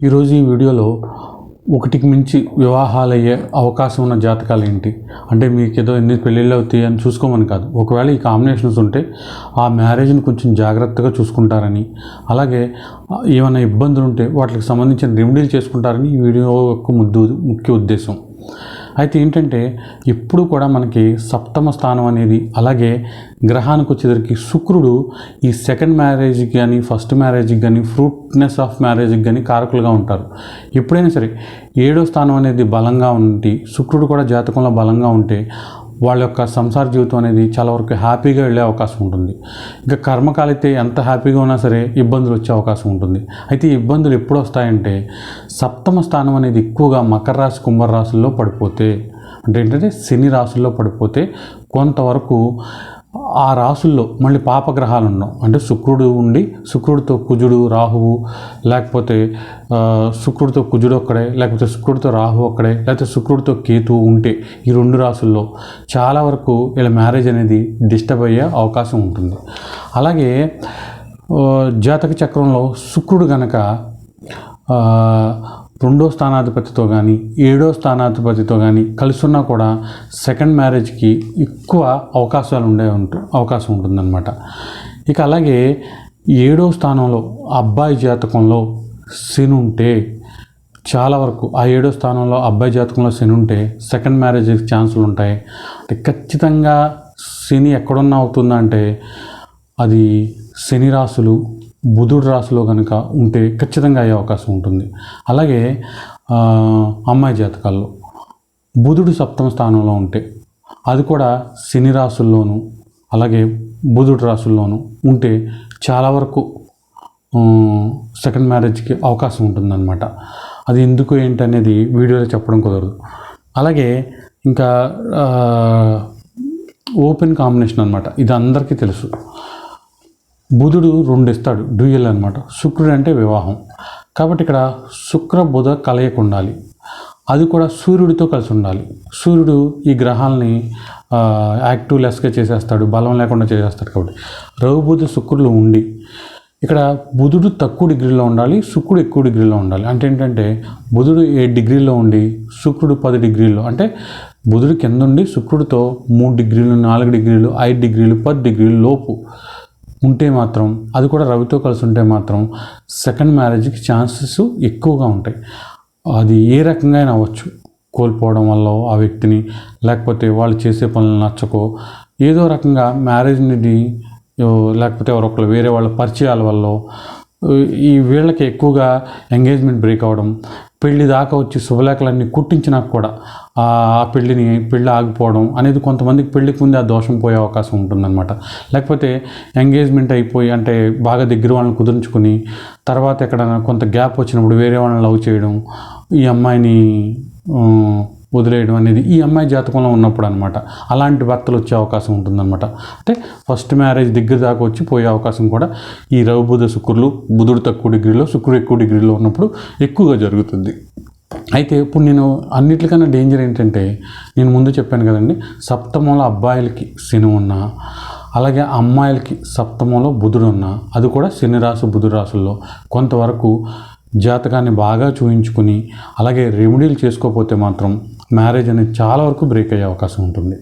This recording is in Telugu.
ఈరోజు ఈ వీడియోలో ఒకటికి మించి వివాహాలు అయ్యే అవకాశం ఉన్న జాతకాలు ఏంటి? అంటే మీకు ఏదో ఎన్ని పెళ్ళిళ్ళు అవుతాయి అని చూసుకోమని కాదు. ఒకవేళ ఈ కాంబినేషన్స్ ఉంటే ఆ మ్యారేజ్ని కొంచెం జాగ్రత్తగా చూసుకుంటారని అలాగే ఏమైనా ఇబ్బందులు ఉంటే వాటికి సంబంధించిన రెమెడీలు చేసుకుంటారని ఈ వీడియో యొక్క ముద్దు ముఖ్య ఉద్దేశం. అయితే ఏంటంటే ఎప్పుడు కూడా మనకి సప్తమ స్థానం అనేది అలాగే గ్రహానికి వచ్చేసరికి శుక్రుడు ఈ సెకండ్ మ్యారేజ్కి కానీ ఫస్ట్ మ్యారేజ్కి కానీ ఫ్రూట్నెస్ ఆఫ్ మ్యారేజ్కి కానీ కారకులుగా ఉంటారు. ఎప్పుడైనా సరే ఏడో స్థానం అనేది బలంగా ఉండి శుక్రుడు కూడా జాతకంలో బలంగా ఉంటే వాళ్ళ యొక్క సంసార జీవితం అనేది చాలా వరకు హ్యాపీగా వెళ్ళే అవకాశం ఉంటుంది. ఇంకా కర్మకాలైతే ఎంత హ్యాపీగా ఉన్నా సరే ఇబ్బందులు వచ్చే అవకాశం ఉంటుంది. అయితే ఈ ఇబ్బందులు ఎప్పుడు వస్తాయంటే సప్తమ స్థానం అనేది ఎక్కువగా మకర రాశి కుంభ రాశుల్లో పడిపోతే అంటే ఏంటంటే శని రాశుల్లో పడిపోతే కొంతవరకు ఆ రాసుల్లో మళ్ళీ పాపగ్రహాలు ఉన్నాం అంటే శుక్రుడు ఉండి శుక్రుడితో కుజుడు రాహువు లేకపోతే శుక్రుడితో కుజుడు ఒక్కడే లేకపోతే శుక్రుడితో రాహు ఒక్కడే లేకపోతే శుక్రుడితో కేతు ఉంటే ఈ రెండు రాసుల్లో చాలా వరకు వీళ్ళ మ్యారేజ్ అనేది డిస్టర్బ్ అయ్యే అవకాశం ఉంటుంది. అలాగే జాతక చక్రంలో శుక్రుడు గనక రెండో స్థానాధిపతితో కానీ ఏడో స్థానాధిపతితో కానీ కలిసి ఉన్నా కూడా సెకండ్ మ్యారేజ్కి ఎక్కువ అవకాశాలు ఉండే ఉంటు అవకాశం ఉంటుందన్నమాట. ఇక అలాగే ఏడో స్థానంలో అబ్బాయి జాతకంలో శని ఉంటే చాలా వరకు ఆ ఏడో స్థానంలో అబ్బాయి జాతకంలో శని ఉంటే సెకండ్ మ్యారేజ్ ఛాన్సులు ఉంటాయి. అంటే ఖచ్చితంగా శని ఎక్కడున్నా అవుతుందంటే అది శని రాసులు బుధుడు రాశిలో కనుక ఉంటే ఖచ్చితంగా అయ్యే అవకాశం ఉంటుంది. అలాగే అమ్మాయి జాతకాల్లో బుధుడు సప్తమ స్థానంలో ఉంటే అది కూడా శని రాసుల్లోనూ అలాగే బుధుడు రాసుల్లోనూ ఉంటే చాలా వరకు సెకండ్ మ్యారేజ్కి అవకాశం ఉంటుందన్నమాట. అది ఎందుకు ఏంటనేది వీడియోలో చెప్పడం కుదరదు. అలాగే ఇంకా ఓపెన్ కాంబినేషన్ అనమాట ఇది అందరికీ తెలుసు. బుధుడు రెండు ఇస్తాడు డ్యూయల్ అనమాట శుక్రుడు అంటే వివాహం. కాబట్టి ఇక్కడ శుక్ర బుధ కలయిక ఉండాలి. అది కూడా సూర్యుడితో కలిసి ఉండాలి. సూర్యుడు ఈ గ్రహాలని యాక్టివ్ లెస్గా చేసేస్తాడు బలం లేకుండా చేసేస్తాడు కాబట్టి. రవి బుధ శుక్రులు ఉండి ఇక్కడ బుధుడు తక్కువ డిగ్రీలో ఉండాలి శుక్రుడు ఎక్కువ డిగ్రీలో ఉండాలి. అంటే ఏంటంటే బుధుడు ఏడు డిగ్రీలో ఉండి శుక్రుడు పది డిగ్రీలో. అంటే బుధుడు కింద ఉండి శుక్రుడితో మూడు డిగ్రీలు నాలుగు డిగ్రీలు ఐదు డిగ్రీలు పది డిగ్రీలు లోపు. ఉంటే మాత్రం అది కూడా రవితో కలిసి ఉంటే మాత్రం సెకండ్ మ్యారేజ్కి ఛాన్సెస్ ఎక్కువగా ఉంటాయి. అది ఏ రకంగా అయినా అవ్వచ్చు. కోల్పోవడం వల్ల ఆ వ్యక్తిని లేకపోతే వాళ్ళు చేసే పనులు నచ్చకో ఏదో రకంగా మ్యారేజ్ని లేకపోతే ఎవరొకరు వేరే వాళ్ళ పరిచయాల వల్ల ఈ వీళ్ళకి ఎక్కువగా ఎంగేజ్మెంట్ బ్రేక్ అవ్వడం పెళ్ళి దాకా వచ్చి శుభలేఖలన్నీ కుట్టించినా కూడా ఆ పెళ్ళిని పెళ్ళి ఆగిపోవడం అనేది కొంతమందికి పెళ్ళికి ముందే ఆ దోషం పోయే అవకాశం ఉంటుందన్నమాట. లేకపోతే ఎంగేజ్మెంట్ అయిపోయి అంటే బాగా దగ్గర వాళ్ళని కుదుర్చుకుని తర్వాత ఎక్కడైనా కొంత గ్యాప్ వచ్చినప్పుడు వేరే వాళ్ళని లవ్ చేయడం ఈ అమ్మాయిని వదిలేయడం అనేది ఈ అమ్మాయి జాతకంలో ఉన్నప్పుడు అనమాట అలాంటి భర్తలు వచ్చే అవకాశం ఉంటుందన్నమాట. అంటే ఫస్ట్ మ్యారేజ్ దగ్గర దాకా వచ్చి పోయే అవకాశం కూడా ఈ రవి బుధ శుక్రులు బుధుడు తక్కువ డిగ్రీలో శుక్రుడు ఎక్కువ డిగ్రీలో ఉన్నప్పుడు ఎక్కువగా జరుగుతుంది. అయితే ఇప్పుడు నేను అన్నిటికన్నా డేంజర్ ఏంటంటే నేను ముందు చెప్పాను కదండి సప్తమంలో అబ్బాయిలకి శని ఉన్నా అలాగే అమ్మాయిలకి సప్తమంలో బుధుడు ఉన్నా అది కూడా శని రాసు బుధుడు రాసుల్లో కొంతవరకు జాతకాన్ని బాగా చూయించుకుని అలాగే రెమెడీలు చేసుకోకపోతే మాత్రం మ్యారేజ్ అనేది చాలా వరకు బ్రేక్ అయ్యే అవకాశం ఉంటుంది.